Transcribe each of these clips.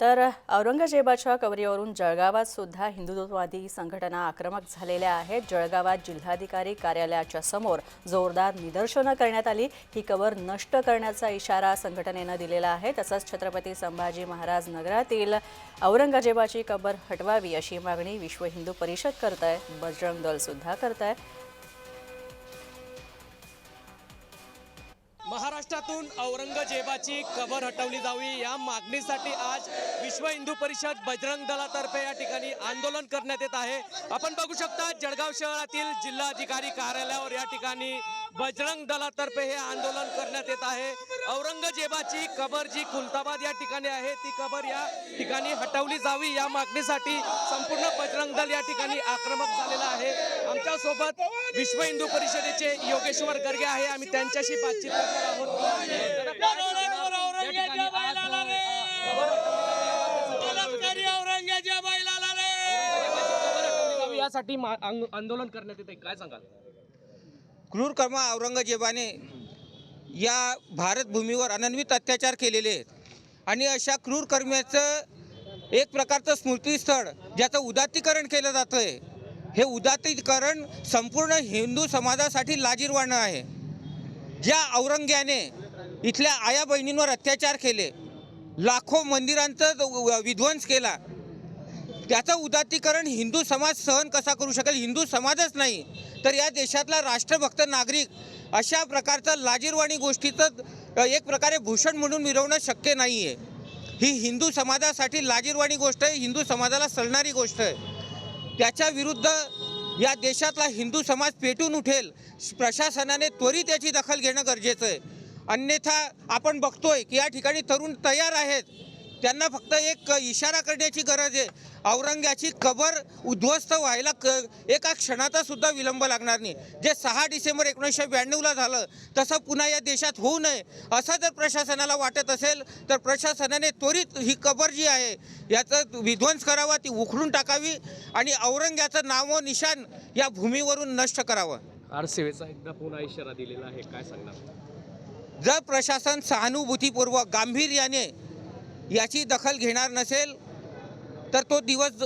तर औरंगजेबाच्या कवरीवरून जळगावात सुद्धा हिंदुत्ववादी संघटना आक्रमक झालेल्या आहेत. जळगावात जिल्हाधिकारी कार्यालयाच्या समोर जोरदार निदर्शनं करण्यात आली. ही कवर नष्ट करण्याचा इशारा संघटनेनं दिलेला आहे. तसंच छत्रपती संभाजी महाराज नगरातील औरंगजेबाची कबर हटवावी अशी मागणी विश्व हिंदू परिषद करत आहे बजरंग दल सुद्धा करत आहे महाराष्ट्रातून औरंगजेबाची कबर हटवली जावी या मागणीसाठी आज विश्व हिंदू परिषद बजरंग दलातर्फे या ठिकाणी आंदोलन करण्यात येत आहे. आपण बघू शकता जळगाव शहरातील जिल्हाधिकारी कार्यालयावर या ठिकाणी बजरंग दलातर्फे हे आंदोलन करण्यात येत आहे. औरंगजेबाची कबर जी खुलताबाद या ठिकाणी आहे ती कबर या ठिकाणी हटवली जावी या मागणीसाठी संपूर्ण बजरंग दल या ठिकाणी आक्रमक झालेला आहे. आमच्यासोबत विश्व हिंदू परिषदेचे योगेश्वर गर्गे आहे. आम्ही त्यांच्याशी बातचीत करणार आहोत. यासाठी मा- आंदोलन करण्यात येते काय सांगाल? क्रूरकर्मा औरंगजेबाने या भारतभूमीवर अनन्वित अत्याचार केलेले आहेत. आणि अशा क्रूरकर्म्याचं एक प्रकारचं स्मृतीस्थळ ज्याचं उदात्तीकरण केलं जातं आहे हे उदात्तीकरण संपूर्ण हिंदू समाजासाठी लाजीरवाणं आहे. ज्या औरंग्याने इथल्या आया बहिणींवर अत्याचार केले लाखो मंदिरांचं व- विध्वंस केला त्याचं उदात्तीकरण हिंदू समाज सहन कसा करू शकेल? हिंदू समाजच नाही. तर या देशातला राष्ट्रभक्त नागरिक अशा प्रकारचं लाजीरवाणी गोष्टीचं एक प्रकारे भूषण म्हणून मिरवणं शक्य नाही आहे ही हिंदू समाजासाठी लाजीरवाणी गोष्ट आहे हिंदू समाजाला सलणारी गोष्ट आहे. त्याच्या विरुद्ध या देशातला हिंदू समाज पेटून उठेल प्रशासनाने त्वरित याची दखल घेणं गरजेचं आहे. अन्यथा आपण बघतोय की या ठिकाणी तरुण तयार आहेत. त्यांना फक्त एक इशारा करण्याची गरज आहे. औरंग्याची कबर उद्ध्वस्त व्हायला क एका क्षणाचा सुद्धा विलंब लागणार नाही. जे सहा डिसेंबर एकोणीसशे ब्याण्णवला झालं तसं पुन्हा या देशात होऊ नये असं जर प्रशासनाला वाटत असेल तर प्रशासनाने त्वरित ही कबर जी आहे याचं विध्वंस करावा ती उखडून टाकावी आणि औरंग्याचं नाव निशान या भूमीवरून नष्ट करावं. आर सेवेचा एकदा पुन्हा इशारा दिलेला आहे काय सांगणार? जर प्रशासन सहानुभूतीपूर्वक गांभीर्याने याची दखल घेणार नसेल तर तो दिवस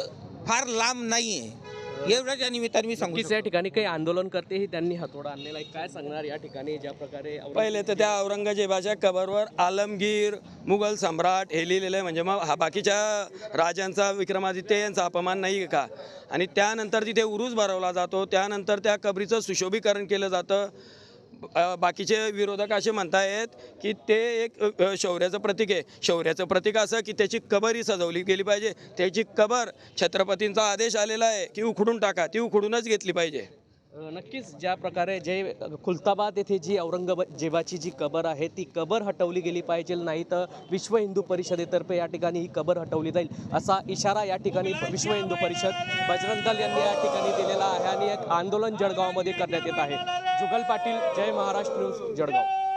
फार लांब नाही आहे एवढंच या निमित्ताने मी सांगू या ठिकाणी काही आंदोलन करतेही त्यांनी हातोडा आणलेला आहे. काय सांगणार या ठिकाणी ज्या प्रकारे पहिले तर त्या औरंगजेबाच्या कबरवर आलमगीर मुघल सम्राट हे लिहिलेलं आहे. म्हणजे मग हा बाकीच्या राजांचा विक्रमादित्य यांचा अपमान नाही का? आणि त्यानंतर तिथे उरूस भरवला जातो. त्यानंतर त्या कबरीचं सुशोभीकरण केलं जातं. अ, बाकीचे विरोधक असे म्हणतायत की ते एक शौर्याचं प्रतीक आहे. शौर्याचं प्रतीक असं की त्याची कबरही सजवली गेली पाहिजे. त्याची कबर छत्रपतींचा आदेश आलेला आहे की उखडून टाका. ती उखडूनच घेतली पाहिजे. नक्कीच ज्या प्रकारे जे खुलताबाद येथे जी औरंगजेबाची जी कबर आहे ती कबर हटवली गेली पाहिजे. नाही तर विश्व हिंदू परिषदेतर्फे या ठिकाणी ही कबर हटवली जाईल असा इशारा या ठिकाणी विश्व हिंदू परिषद बजरंग दल यांनी या ठिकाणी दिलेला आहे आणि एक आंदोलन जळगावमध्ये करण्यात येत आहे. जुगल पाटील जय महाराष्ट्र न्यूज जळगाव.